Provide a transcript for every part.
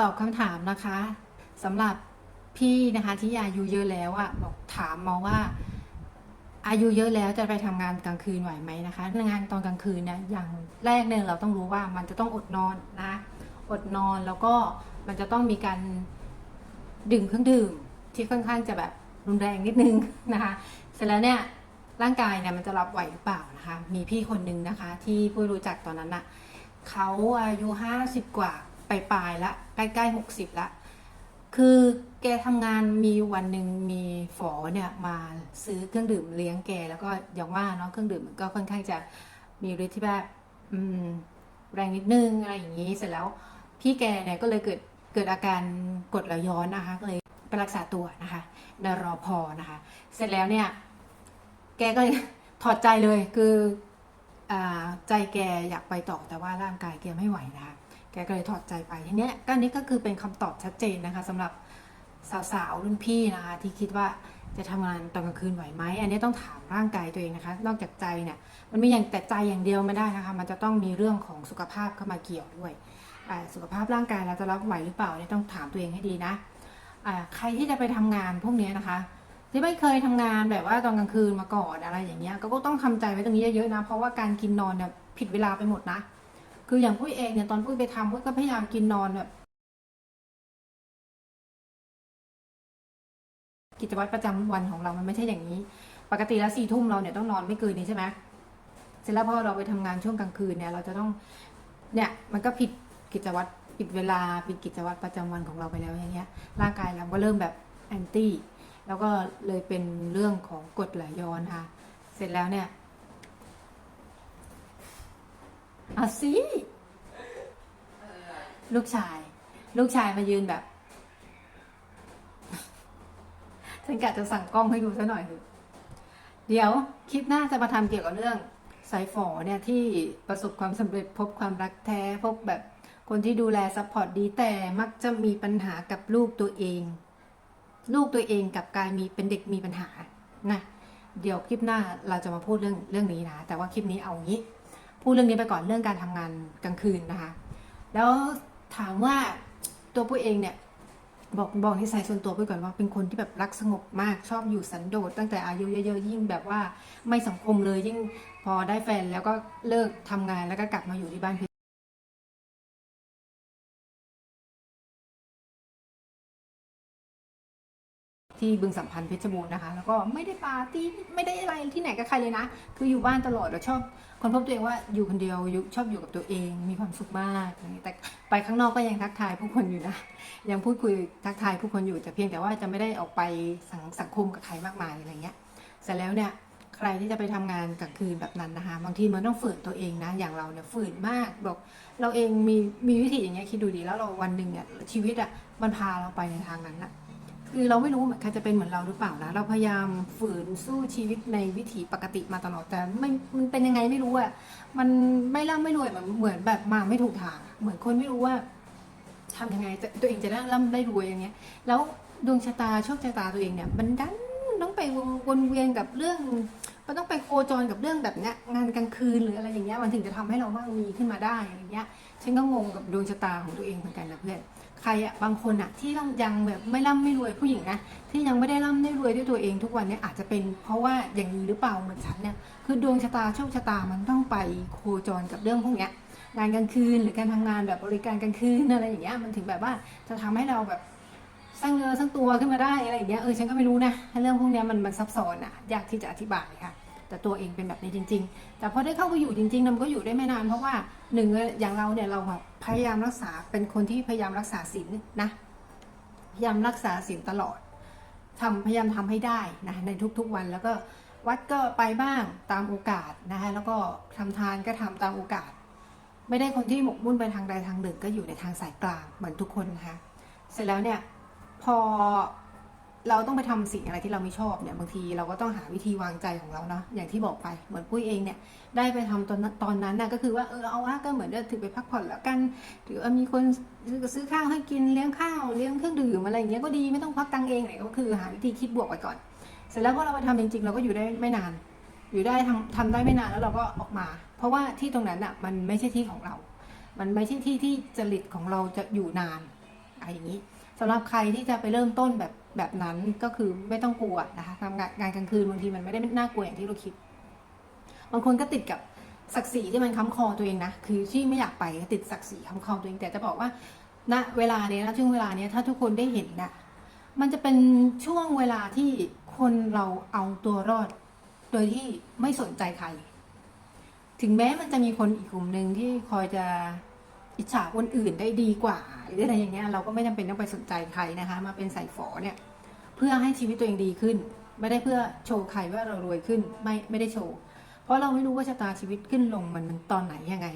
ตอบคำถามนะคะสำหรับพี่นะคะที่อายุเยอะแล้วอะบอกถามมาว่า อายุเยอะแล้วจะไปทำงานกลางคืนไหวไหมนะคะงานตอนกลางคืนเนี่ยอย่างแรกเนี่ยเราต้องรู้ว่ามันจะต้องอดนอนนะอดนอนแล้วก็มันจะต้องมีการดื่มเครื่องดื่มที่ค่อนข้างจะแบบรุนแรงนิดนึงนะคะเสร็จแล้วเนี่ยร่างกายเนี่ยมันจะรับไหวหรือเปล่านะคะ มีพี่คนหนึ่งนะคะ ที่ผู้รู้จักตอนนั้นน่ะเขาอายุห้าสิบกว่า ปลายๆละใกล้ๆหกสิบละคือแกทำงานมีวันหนึ่งมีฝอเนี่ยมาซื้อเครื่องดื่มเลี้ยงแกแล้วก็อย่างว่าเนาะเครื่องดื่มมันก็ค่อนข้างจะมีฤทธิ์ที่แบบแรงนิดนึงอะไรอย่างนี้เสร็จแล้วพี่แกเนี่ยก็เลยเกิดเกิดอาการกดไหลย้อนนะคะก็เลยไปรักษาตัวนะคะในรอพอนะคะ เสร็จแล้วเนี่ย แกก็เลยถอดใจเลยคืออใจแกอยากไปต่อแต่ว่าร่างกายแกไม่ไหวนะคะ กก็เลยถอดใจไปทีเนี้ยก็อันนี้ก็คือเป็นคำตอบชัดเจนนะคะสำหรับสาวๆรุ่นพี่นะคะ ที่คิดว่าจะทำงานตอนกลางคืนไหวไหมอันนี้ต้องถามร่างกายตัวเองนะคะ นอกจากใจเนี่ยมันไม่อย่างแต่ใจอย่างเดียวไม่ได้นะคะ มันจะต้องมีเรื่องของสุขภาพเข้ามาเกี่ยวด้วยสุขภาพร่างกายเราจะรับไหวหรือเปล่าเนี่ยต้องถามตัวเองให้ดีนะใครที่จะไปทำงานพวกนี้นะคะ ที่ไม่เคยทำงานแบบว่าตอนกลางคืนมาก่อนอะไรอย่างเงี้ยก็ต้องทำใจไว้ตรงนี้เยอะๆนะเพราะว่าการกินนอนเนี่ยผิดเวลาไปหมดนะ คืออย่างปุ้ยเองเนี่ยตอนปุ้ยไปทำปุ้ยก็พยายามกินนอนแบบกิจวัตรประจำวันของเรามันไม่ใช่อย่างนี้ ปกติแล้วสี่ทุ่มเราเนี่ยต้องนอนไม่เกินนี้ใช่ไหมเสร็จแล้วพอเราไปทำงานช่วงกลางคืนเนี่ย เราจะต้องเนี่ยมันก็ผิดกิจวัตรผิดเวลาผิดกิจวัตรประจำวันของเราไปแล้วอย่างเงี้ย ร่างกายเราก็เริ่มแบบแอนตี้แล้วก็เลยเป็นเรื่องของกรดไหลย้อนค่ะ เสร็จแล้วเนี่ย เอาสิ ลูกชาย ลูกชายมายืนแบบ ฉันกะจะสั่งกล้องให้ดูซะหน่อยเถอะเดี๋ยวคลิปหน้าจะมาทำเกี่ยวกับเรื่องสายฝอเนี่ยที่ประสบความสำเร็จพบความรักแท้พบแบบคนที่ดูแลซัพพอร์ตดีแต่มักจะมีปัญหากับลูกตัวเอง ลูกตัวเองกับกลายมีเป็นเด็กมีปัญหานะเดี๋ยวคลิปหน้าเราจะมาพูดเรื่องเรื่องนี้นะ แต่ว่าคลิปนี้เอางี้ พูดเรื่องนี้ไปก่อนเรื่องการทำงานกลางคืนนะคะ แล้วถามว่าตัวปุ้ยเองเนี่ยบอกบอกนิสัยส่วนตัวปุ้ยก่อนว่าเป็นคนที่แบบรักสงบมากชอบอยู่สันโดษตั้งแต่อายุเยอะๆยิ่งแบบว่าไม่สังคมเลยยิ่งพอได้แฟนแล้วก็เลิกทำงานแล้วก็กลับมาอยู่ที่บ้าน ที่บึงสัมพันธ์เพชรบูรณ์นะคะ แล้วก็ไม่ได้ปาร์ตี้ไม่ได้อะไรที่ไหนกับใครเลยนะ คืออยู่บ้านตลอดแล้วชอบคนพบตัวเองว่าอยู่คนเดียวอยู่ชอบอยู่กับตัวเองมีความสุขมากแต่ไปข้างนอกก็ยังทักทายผู้คนอยู่นะ ยังพูดคุยทักทายผู้คนอยู่แต่เพียงแต่ว่าจะไม่ได้ออกไปสังสังคมกับใครมากมายอะไรเงี้ยเสร็จแล้วเนี่ยใครที่จะไปทำงานกลางคืนแบบนั้นนะคะ บางทีมันต้องฝืนตัวเองนะ อย่างเราเนี่ยฝืนมากบอก เราเองมีมีวิธีอย่างเงี้ยคิดดูดีแล้วเราวันหนึ่งอะชีวิตอะมันพาเราไปในทางนั้นอะ คือเราไม่รู้ใครจะเป็นเหมือนเราหรือเปล่านะเราพยายามฝืนสู้ชีวิตในวิถีปกติมาตลอดแต่ไม่มันเป็นยังไงไม่รู้อะมันไม่ร่ำไม่รวยเหมือนเหมือนแบบมาไม่ถูกทาง เหมือนคนไม่รู้ว่าทำยังไงตัวเองจะได้ร่ำได้รวยอย่างเงี้ย แล้วดวงชะตาโชคชะตาตัวเองเนี่ยมันดันต้องไปวนเวียนกับเรื่อง มันต้องไปโคจรกับเรื่องแบบเนี้ยงานกลางคืนหรืออะไรอย่างเงี้ยมันถึงจะทำให้เรามั่งมีขึ้นมาได้อะไรเงี้ยฉันก็งงกับดวงชะตาของตัวเองเหมือนกันนะเพื่อนใครอะบางคนอะที่ยังแบบไม่ร่ำไม่รวยผู้หญิงนะที่ยังไม่ได้ร่ำได้รวยด้วยตัวเองทุกวันเนี้อาจจะเป็นเพราะว่าอย่างนี้หรือเปล่าเหมือนฉันเนี่ยคือดวงชะตาโชคชะตามันต้องไปโคจรกับเรื่องพวกเนี้ยงานกลางคืนหรือการทำงานแบบบริการกลางคืนอะไรอย่างเงี้ยมันถึงแบบว่าจะทำให้เราแบบ สร้างเนื้อสร้างตัวขึ้นมาได้อะไรอย่างเงี้ยเออฉันก็ไม่รู้นะเรื่องพวกเนี้ยมันมันซับซ้อนอะยากที่จะอธิบายค่ะ แต่ตัวเองเป็นแบบนี้จริง ๆ แต่พอได้เข้าไปอยู่จริงๆมันก็อยู่ได้ไม่นาน เพราะว่าหนึ่งอย่างเราเนี่ยเราแบบพยายามรักษาเป็นคนที่พยายามรักษาศีลนะพยายามรักษาศีลตลอดทำพยายามทำให้ได้นะในทุกๆวันแล้วก็วัดก็ไปบ้างตามโอกาสนะคะแล้วก็ทำทานก็ทำตามโอกาส ไม่ได้คนที่หมกมุ่นไปทางใดทางหนึ่งก็อยู่ในทางสายกลางเหมือนทุกคนนะคะเสร็จแล้วเนี่ย พอเราต้องไปทำสิ่งอะไรที่เราไม่ชอบเนี่ยบางทีเราก็ต้องหาวิธีวางใจของเราเนาะอย่างที่บอกไปเหมือนปุ้ยเองเนี่ยได้ไปทำตอนนั้นตอนนั้นน่ะก็คือว่าเออเอาว่าก็เหมือนจะถือไปพักผ่อนแล้วกันหรือว่ามีคนซื้อข้าวให้กินเลี้ยงข้าวเลี้ยงเครื่องดื่มอะไรอย่างเงี้ยก็ดีไม่ต้องพักตังเองเลยก็คือหาวิธีคิดบวกไปก่อน เสร็จแล้วพอเราไปทำจริงๆ เราก็อยู่ได้ไม่นาน อยู่ได้ทำทำได้ไม่นานแล้วเราก็ออกมา เพราะว่าที่ตรงนั้นอะมันไม่ใช่ที่ของเรา มันไม่ใช่ที่ที่จริตของเราจะอยู่นานอะไรอย่างนี้ สำหรับใครที่จะไปเริ่มต้นแบบแบบนั้นก็คือไม่ต้องกลัวนะคะทำงานงานกลางคืนบางทีมันไม่ได้น่ากลัวอย่างที่เราคิด บางคนก็ติดกับศักดิ์ศรีที่มันค้ำคอตัวเองนะ คือที่ไม่อยากไปติดศักดิ์ศรีค้ำคอตัวเอง แต่จะบอกว่าณเวลาเนี้ยนะช่วงเวลาเนี้ยถ้าทุกคนได้เห็นนะมันจะเป็นช่วงเวลาที่คนเราเอาตัวรอด โดยที่ไม่สนใจใคร ถึงแม้มันจะมีคนอีกกลุ่มหนึ่งที่คอยจะ อิจฉาคนอื่นได้ดีกว่า หรืออะไรอย่างเงี้ยเราก็ไม่จำเป็นต้องไปสนใจใครนะคะ มาเป็นใส่ฝอเนี่ยเพื่อให้ชีวิตตัวเองดีขึ้น ไม่ได้เพื่อโชว์ใครว่าเรารวยขึ้นไม่ไม่ได้โชว์ เพราะเราไม่รู้ว่าชะตาชีวิตขึ้นลงมันมันตอนไหนยังไง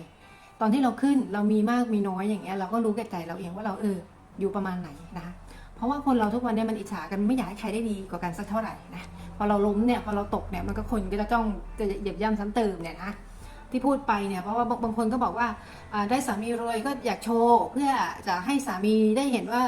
ตอนที่เราขึ้นเรามีมากมีน้อยอย่างเงี้ยเราก็รู้แก่ใจเราเองว่าเราเอออยู่ประมาณไหนนะคะเพราะว่าคนเราทุกวันเนี้มันอิจฉากันไม่อยากให้ใครได้ดีกว่ากันสักเท่าไหร่นะพอเราล้มเนี่ยพอเราตกเนี่ยมันก็คนก็จะจ้องจะเหยียบย่ำซ้ำเติมเนี่ยนะ ที่พูดไปเนี่ยเพราะว่าบางคนก็บอกว่าได้สามีรวยก็อยากโชว์เพื่อจะให้สามีได้เห็นว่า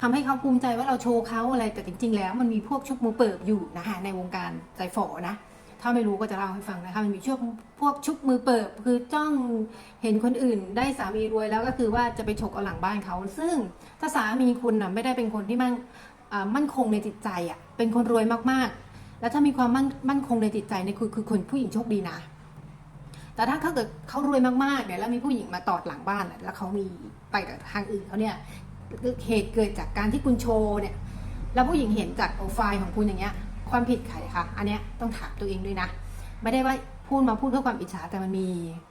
ทำให้เขาภูมิใจว่าเราโชว์เขาอะไรแต่จริง ๆ แล้วมันมีพวกชุบมือเปิบอยู่นะคะในวงการใจฝอนะถ้าไม่รู้ก็จะเล่าให้ฟังนะคะมันมีช่วงพวกชุบมือเปิบคือจ้องเห็นคนอื่น ได้สามีรวยแล้วก็คือว่าจะไปฉกเอาหลังบ้านเขา ซึ่งถ้าสามีคุณนะไม่ได้เป็นคนที่มั่นมั่นคงในจิตใจอะเป็นคนรวยมากๆ แล้วถ้ามีความมั่นมั่นคงในจิตใจเนี่ยคือคือคนผู้หญิงโชคดีนะ แต่ถ้าเขาเกิดเขารวยมากๆเนี่ยแล้วมีผู้หญิงมาตอดหลังบ้านแล้วเขามีไปกับทางอื่นเขาเนี่ย เหตุเกิดจากการที่คุณโชว์เนี่ย แล้วผู้หญิงเห็นจากโปรไฟล์ของคุณอย่างเงี้ย ความผิดใครคะ อันเนี้ยต้องถามตัวเองด้วยนะ ไม่ได้ว่าพูดมาพูดเพื่อความอิจฉาแต่มันมี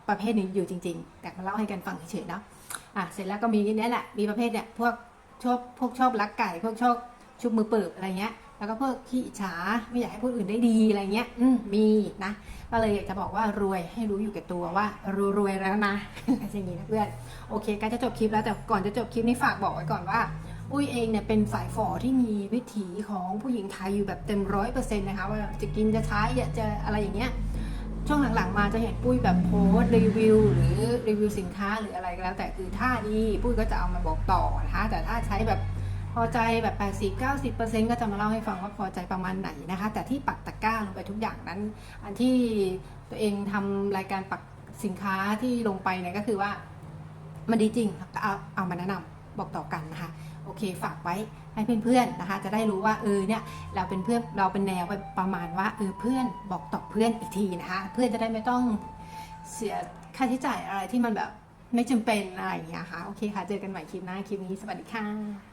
ประเภทนี้อยู่จริง ๆ แต่มาเล่าให้กันฟังเฉยๆเนาะอะเสร็จแล้วก็มีนี้แหละ มีประเภทเนี่ยพวกชอบพวกชอบลักไก่ พวกชอบชุบมือเปิบอะไรเงี้ย แล้วก็พวกขี้อิจฉาไม่อยากให้คนอื่นได้ดีอะไรเงี้ยอืมมีนะก็เลยอยากจะบอกว่ารวยให้รู้อยู่แก่ตัวว่ารวยรวยแล้วนะอย่างนี้นะเพื่อนโอเคใกล้จะจบคลิปแล้วแต่ก่อนจะจบคลิปนี้ฝากบอกไว้ก่อนว่าอุ้ยเองเนี่ยเป็นสายฝอที่มีวิถีของผู้หญิงไทยอยู่แบบเต็มร้อยเปอร์เซ็นต์นะคะว่าจะกินจะใช้อยากจะอะไรอย่างเงี้ยช่วงหลังๆมาจะเห็นปุ้ยแบบโพส์รีวิวหรือรีวิวสินค้าหรืออะไรก็แล้ว แต่คือถ้าดีปุ้ยก็จะเอามาบอกต่อนะคะแต่ถ้าใช้แบบ พอใจแบบ 80-90%ก็จะมาเล่าให้ฟังว่าพอใจประมาณไหนนะคะ แต่ที่ปักตะกร้าลงไปทุกอย่างนั้น อันที่ตัวเองทำรายการปักสินค้าที่ลงไปเนี่ยก็คือว่ามันดีจริงเอาเอามาแนะนำบอกต่อกันนะคะโอเคฝากไว้ให้เพื่อนๆนะคะ จะได้รู้ว่าเออเนี่ยเราเป็นเพื่อนเราเป็นแนวไปประมาณว่าเออเพื่อนบอกต่อเพื่อนอีกทีนะคะ เพื่อนจะได้ไม่ต้องเสียค่าใช้จ่ายอะไรที่มันแบบไม่จำเป็นอะไรอย่างเงี้ยค่ะโอเคค่ะ เจอกันใหม่คลิปหน้าคลิปนี้สวัสดีค่ะ